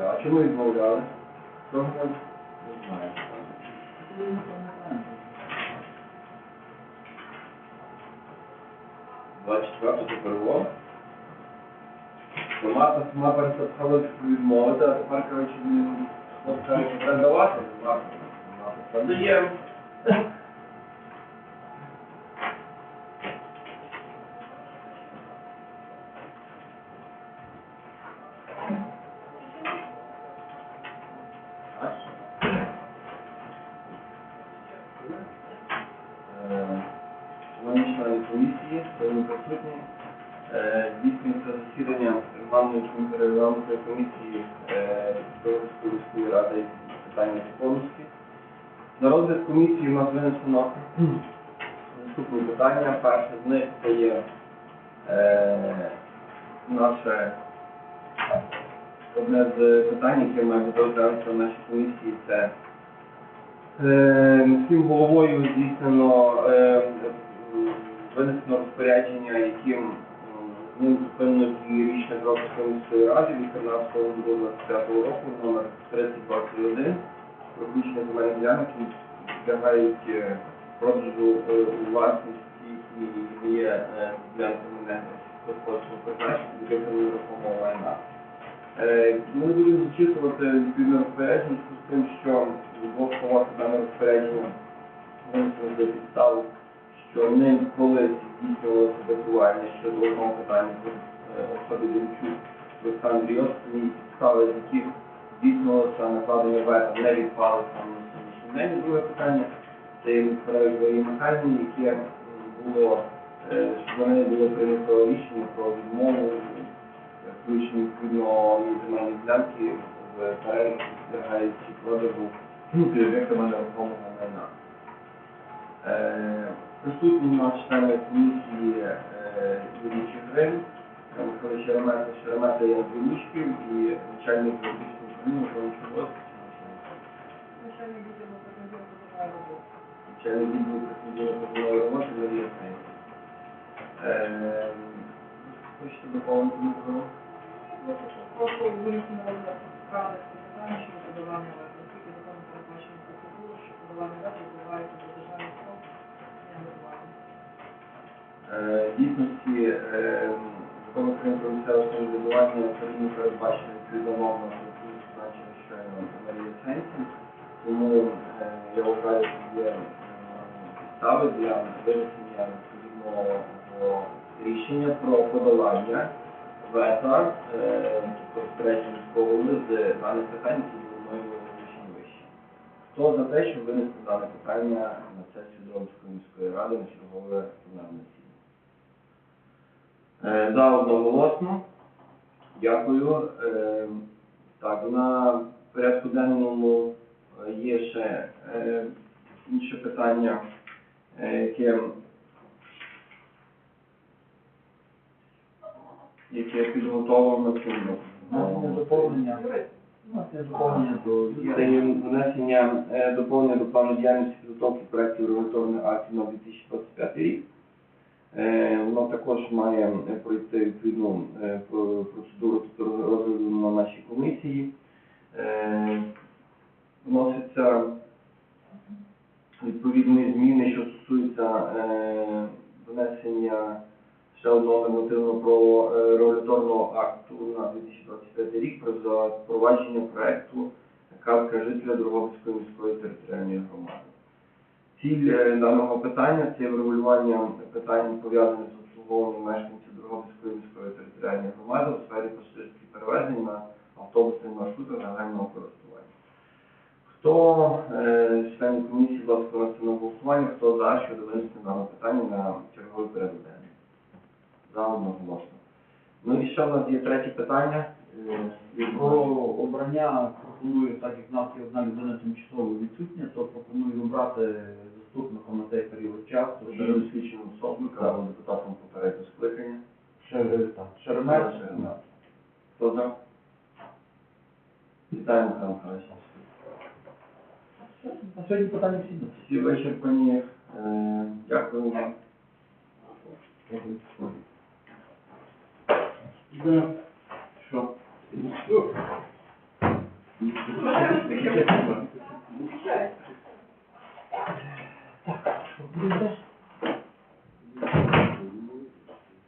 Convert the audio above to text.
А чому відмовляли? Чому? Не знаю. 24 це перелом. Сама сама перестала відмовити, а тепер, коротше, він хлопця передавати. Продаємо. Е, Шановні члени комісії, шановні присутні, е, здійснюється засідання ком- регламентної комісії Київської міської ради питання законності. На розгляд комісії у нас винесено наступні питання. Перше з них це є е, наше одне з питань, яке має бути розглянуто в нашій комісії, це Е, Міським головою здійснено е, винесено розпорядження, яким ним зупинено дієрічне Кропської міської ради від 13 до 25 року номер 3021 про включення земельних ділянок, які підлягають е, продажу е, у власності і є е, ділянками не господарського призначення, відкритого нерухомого майна. Е, Ми не будемо зачитувати відповідне розпорядження з тим, що в двох словах дане розпорядження винесено за підставу, що ним колись здійснювалося датування щодо одного питання е, особи Демчук Олександрі Йосифовні, підстави, з яких здійснювалося накладення вето, не відпалися на сьогоднішній день. Друге питання це є Михайлові Михайлівні, яке було, е, що нею було прийнято рішення про відмову включені відповідно і земельні ділянки в перелік підлягаючи продажу ну, об'єктами нерухомого майна. Е, Присутні у члени комісії е, Юрій Чигрин, Михайло Шеремета, Шеремета є Андрійчків і начальник юридичної управління Івановича Лоска. Начальник відділу трудової роботи. Начальник відділу трудової роботи Марія. Е, Хочете доповнити Микола? На справи з питання щодо подавання вето. Оскільки законом передбачено процедуру, що подавання вето відбувається до державних фонд неготування. Е, дійсності е, закон України про місцеве самоврядування Україні передбачено відповідна норма, яку зазначила щойно Марія Сенсін. Тому е, я вважаю, що є е, підстави для винесення відповідного рішення про подолання е, розпорядження міського з даних питань, які були мною озвучені вище. Хто за те, щоб винести дане питання на сесію Дробської міської ради на чергове пленарне За одноголосно. Дякую. Е, Так, на порядку денному е, є ще е, інше питання, е, яке, яке підготовлено цим. Доповнення. Внесення доповнення до внесення е, доповнення до плану діяльності підготовки проєктів регуляторних актів на 2025 рік. Е, Воно також має е, пройти відповідну е, процедуру розгляду на нашій комісії. Вносяться відповідні зміни, що стосуються внесення ще одного нормативного про регуляторного акту на 2025 рік про запровадження проекту Картка жителя Дрогобицької міської територіальної громади. Ціль е, даного питання це врегулювання питань пов'язаних з обслуговуванням мешканців Дрогобицької міської територіальної громади у сфері пасажирських перевезень на автобусних маршрутах загального користування. Хто е, з членів комісії, ласка, на голосування, хто за, щодо винести дане питання на черговий порядок денний? За одноголосно. Ну і ще в нас є третє питання. Е, Про обрання пропоную, так як в нас є одна людина тимчасово відсутня, то пропоную обрати заступником на цей період часу досвідченим особником, депутатом попереднього скликання. Шеремет. Шеремет. Хто за? Вітаємо, Михайло Михайлович. На сьогодні питання всі Всі вичерпані. Е, Дякую вам. Що? Thank you.